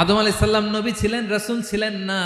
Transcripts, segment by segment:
আদম আলি সাল্লাম নবী ছিলেন, রসুল ছিলেন না।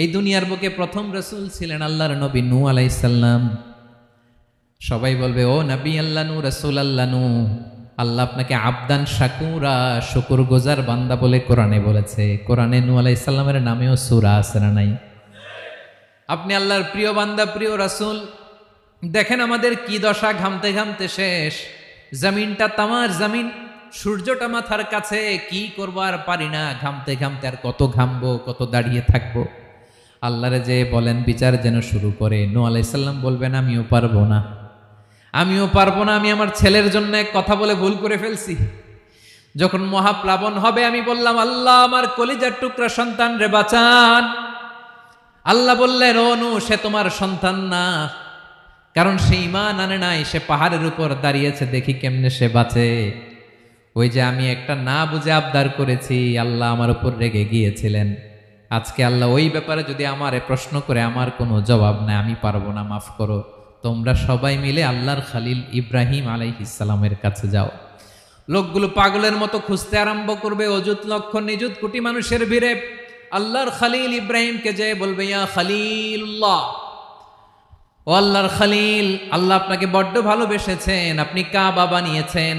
এই দুনিয়ার বুকে প্রথম রসুল ছিলেন আল্লাহর নবী নু আলাইসাল্লাম সবাই বলবে, ও নবী আল্লাহ নু রসুল আল্লাহ নু আল্লাহ আপনাকে আবদান, শাকুরা শুকুর গোজার বান্দা বলে কোরআনে বলেছে। কোরআনে নু আলাইসাল্লামের নামেও সুরা না নাই? আপনি আল্লাহর প্রিয় বান্দা, প্রিয় রাসূল, দেখেন আমাদের কি দশা ঘামতে ঘামতে শেষ। জমিনটা তামার জমিন। সূর্যটা মাথার কাছে, কি করব আর পারি না? ঘামতে ঘামতে আর কত ঘামবো, কত দাঁড়িয়ে থাকব? আল্লাহরে যে বলেন, বিচার যেন শুরু করে। নু আলাইসাল্লাম বলবেন, আমিও পারব না। আমিও পারব না, আমি আমার ছেলের জন্য এক কথা বলে ভুল করে ফেলছি। যখন মহাপ্লাবন হবে, আমি বললাম, আল্লাহ, আমার কলিজার টুকরা সন্তান রে, বাঁচান। আল্লাহ বললেন, ও নু সে তোমার সন্তান না। কারণ সে ইমান আনে নাই, সে পাহাড়ের উপর দাঁড়িয়েছে, দেখি কেমনে সে বাঁচে। ওই যে আমি একটা না বুঝে আবদার করেছি, আল্লাহ আমার উপর রেগে গিয়েছিলেন। আজকে আল্লাহ ওই ব্যাপারে যদি আমারে প্রশ্ন করে, আমার কোনো জবাব নাই, আমি পারব না, মাফ করো। তোমরা সবাই মিলে আল্লাহর খালিল ইব্রাহিম আলাইহিসালামের কাছে যাও। লোকগুলো পাগলের মতো খুঁজতে আরম্ভ করবে, অযুত লক্ষ নিযুত কোটি মানুষের ভিড়ে। আল্লাহর খালিল ইব্রাহিমকে যে বলবে, ইয়া খালিল্লাহ ও আল্লাহর খালিল, আল্লাহ আপনাকে বড্ড ভালোবেসেছেন, আপনি কা বাবা নিয়েছেন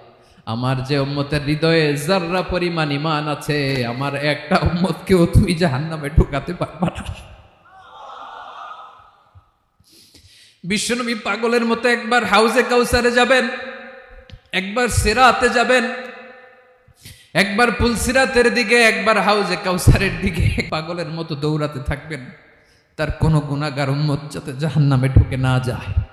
আমার যে উম্মতের হৃদয়ে জাররা পরিমাণ ইমান আছে, আমার একটা উম্মতকেও জাহান নামে ঢুকাতে পারবা না। বিশ্বনবী পাগলের মতো একবার হাউজে কাউসারে যাবেন, একবার সেরাতে যাবেন, একবার পুলসিরাতের দিকে, একবার হাউজে কাউসারের দিকে। পাগলের মতো দৌড়াতে থাকবেন, তার কোনো গুণাগার উম্মত যাতে জাহান নামে ঢুকে না যায়।